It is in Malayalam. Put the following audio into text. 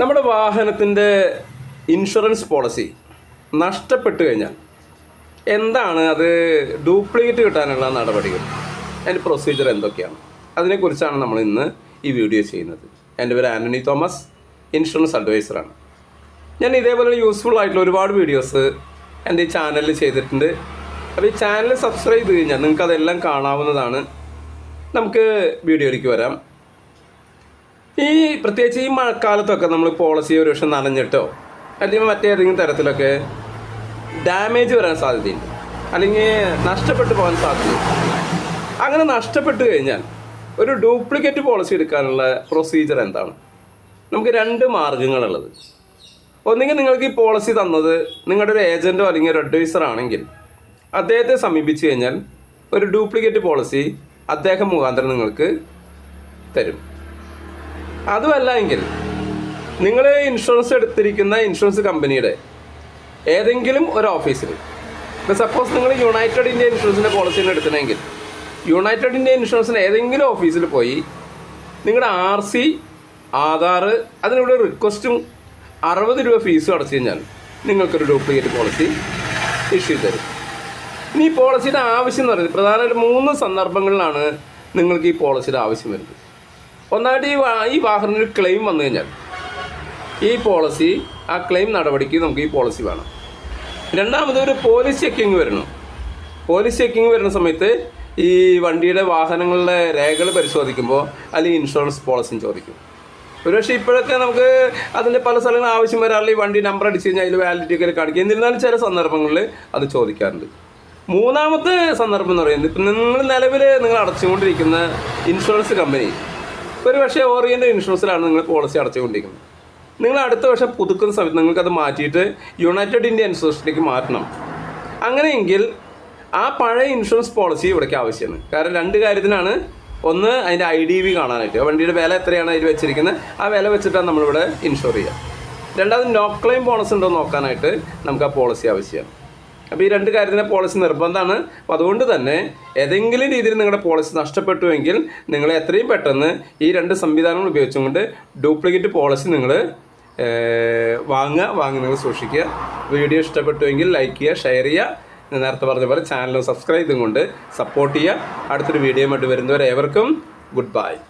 നമ്മുടെ വാഹനത്തിന്റെ ഇൻഷുറൻസ് പോളിസി നഷ്ടപ്പെട്ടു കഴിഞ്ഞാൽ എന്താണ് അത് ഡ്യൂപ്ലിക്കേറ്റ് കിട്ടാനുള്ള നടപടികൾ? അതിന്റെ പ്രൊസീജിയർ എന്തൊക്കെയാണ്? അതിനെക്കുറിച്ചാണ് നമ്മൾ ഇന്ന് ഈ വീഡിയോ ചെയ്യുന്നത്. എന്റെ പേര് ആന്റണി തോമസ് ഇൻഷുറൻസ് അഡ്വൈസറാണ്. ഞാൻ ഇതേപോലെ യൂസ്ഫുൾ ആയിട്ടുള്ള ഒരുപാട് വീഡിയോസ് എന്റെ ഈ ചാനലിൽ ചെയ്തിട്ടുണ്ട്. അപ്പോൾ ഈ ചാനൽ സബ്സ്ക്രൈബ് ചെയ്ത് കഴിഞ്ഞാൽ നിങ്ങൾക്ക് അതെല്ലാം കാണാവുന്നതാണ്. നമുക്ക് വീഡിയോയിലേക്ക് വരാം. ഈ പ്രത്യേകിച്ച് ഈ മഴക്കാലത്തൊക്കെ നമ്മൾ പോളിസി ഒരു പക്ഷെ നനഞ്ഞിട്ടോ അല്ലെങ്കിൽ മറ്റേതെങ്കിലും തരത്തിലൊക്കെ ഡാമേജ് വരാൻ സാധ്യതയുണ്ട്. അല്ലെങ്കിൽ നഷ്ടപ്പെട്ടു പോകാൻ സാധ്യതയുണ്ട്. അങ്ങനെ നഷ്ടപ്പെട്ടു കഴിഞ്ഞാൽ ഒരു ഡ്യൂപ്ലിക്കേറ്റ് പോളിസി എടുക്കാനുള്ള പ്രൊസീജിയർ എന്താണ്? നമുക്ക് രണ്ട് മാർഗങ്ങളുള്ളത് ഒന്നുകിൽ നിങ്ങൾക്ക് ഈ പോളിസി തന്നത് നിങ്ങളുടെ ഒരു ഏജന്റോ അല്ലെങ്കിൽ ഒരു അഡ്വൈസർ ആണെങ്കിൽ അദ്ദേഹത്തെ സമീപിച്ചു കഴിഞ്ഞാൽ ഒരു ഡ്യൂപ്ലിക്കേറ്റ് പോളിസി അദ്ദേഹം മുഖാന്തരം നിങ്ങൾക്ക് തരും. അതുമല്ല എങ്കിൽ നിങ്ങൾ ഇൻഷുറൻസ് എടുത്തിരിക്കുന്ന ഇൻഷുറൻസ് കമ്പനിയുടെ ഏതെങ്കിലും ഒരു ഓഫീസിൽ ഇപ്പോൾ സപ്പോസ് നിങ്ങൾ യുണൈറ്റഡ് ഇന്ത്യ ഇൻഷുറൻസിന്റെ പോളിസിയാണ് എടുക്കണമെങ്കിൽ യുണൈറ്റഡ് ഇന്ത്യ ഇൻഷുറൻസിന്റെ ഏതെങ്കിലും ഓഫീസിൽ പോയി നിങ്ങളുടെ ആർ സി ആധാർ അതിനുള്ള റിക്വസ്റ്റും അറുപത് രൂപ ഫീസും അടച്ചു കഴിഞ്ഞാൽ നിങ്ങൾക്കൊരു ഡ്യൂപ്ലിക്കേറ്റ് പോളിസി ഇഷ്യൂ തരും. ഇനി ഈ പോളിസിയുടെ ആവശ്യം എന്ന് പറയുന്നത് പ്രധാനമായിട്ട് മൂന്ന് സന്ദർഭങ്ങളിലാണ് നിങ്ങൾക്ക് ഈ പോളിസിയുടെ ആവശ്യം വരുന്നത്. ഒന്നായിട്ട് ഈ ഈ വാഹനത്തിന് ക്ലെയിം വന്നു കഴിഞ്ഞാൽ ഈ പോളിസി ആ ക്ലെയിം നടപടിക്ക് നമുക്ക് ഈ പോളിസി വേണം. രണ്ടാമത് ഒരു പോലീസ് ചെക്കിങ് വരണം. പോലീസ് ചെക്കിങ് വരുന്ന സമയത്ത് ഈ വണ്ടിയുടെ വാഹനങ്ങളുടെ രേഖകൾ പരിശോധിക്കുമ്പോൾ അല്ലെങ്കിൽ ഇൻഷുറൻസ് പോളിസിയും ചോദിക്കും. ഒരുപക്ഷെ ഇപ്പോഴൊക്കെ നമുക്ക് അതിന്റെ പല സ്ഥലങ്ങളും ആവശ്യം വരാറില്ല. ഈ വണ്ടി നമ്പർ അടിച്ച് കഴിഞ്ഞാൽ അതിൽ വാലിഡിറ്റി ഒക്കെ കാണിക്കും. എന്നിരുന്നാലും ചില സന്ദർഭങ്ങളിൽ അത് ചോദിക്കാറുണ്ട്. മൂന്നാമത്തെ സന്ദർഭം എന്ന് പറയുന്നത് ഇപ്പം നിങ്ങൾ നിലവിൽ നിങ്ങൾ അടച്ചുകൊണ്ടിരിക്കുന്ന ഇൻഷുറൻസ് കമ്പനി ഒരു പക്ഷേ ഓറിയന്റ് ഇൻഷുറൻസിലാണ് നിങ്ങൾ പോളിസി അടച്ചുകൊണ്ടിരിക്കുന്നത്. നിങ്ങൾ അടുത്ത വർഷം പുതുക്കുന്ന സമയത്ത് നിങ്ങൾക്കത് മാറ്റിയിട്ട് യുണൈറ്റഡ് ഇന്ത്യ ഇൻഷുറൻസിലേക്ക് മാറ്റണം. അങ്ങനെയെങ്കിൽ ആ പഴയ ഇൻഷുറൻസ് പോളിസി ഇവിടേക്ക് ആവശ്യമാണ്. കാരണം രണ്ട് കാര്യത്തിനാണ്. ഒന്ന് അതിന്റെ ഐ ഡി വി കാണാനായിട്ട്. വണ്ടിയുടെ വില എത്രയാണ് അതിൽ വെച്ചിരിക്കുന്നത്? ആ വില വെച്ചിട്ടാണ് നമ്മളിവിടെ ഇൻഷുർ ചെയ്യുക. രണ്ടാമത് നോ ക്ലെയിം ബോണസ് ഉണ്ടോ നോക്കാനായിട്ട് നമുക്ക് ആ പോളിസി ആവശ്യമാണ്. അപ്പോൾ ഈ രണ്ട് കാര്യത്തിന് പോളിസി നിർബന്ധമാണ്. അപ്പോൾ അതുകൊണ്ട് തന്നെ ഏതെങ്കിലും രീതിയിൽ നിങ്ങളുടെ പോളിസി നഷ്ടപ്പെട്ടുവെങ്കിൽ നിങ്ങൾ എത്രയും പെട്ടെന്ന് ഈ രണ്ട് സംവിധാനങ്ങൾ ഉപയോഗിച്ചുകൊണ്ട് ഡ്യൂപ്ലിക്കേറ്റ് പോളിസി നിങ്ങൾ വാങ്ങുക വാങ്ങി നിങ്ങൾ സൂക്ഷിക്കുക. വീഡിയോ ഇഷ്ടപ്പെട്ടുവെങ്കിൽ ലൈക്ക് ചെയ്യുക ഷെയർ ചെയ്യുക. നേരത്തെ പറഞ്ഞ പോലെ ചാനൽ സബ്സ്ക്രൈബ് ചെയ്തും കൊണ്ട് സപ്പോർട്ട് ചെയ്യുക. അടുത്തൊരു വീഡിയോ ആയിട്ട് വരുന്നവരെ ഏവർക്കും ഗുഡ് ബൈ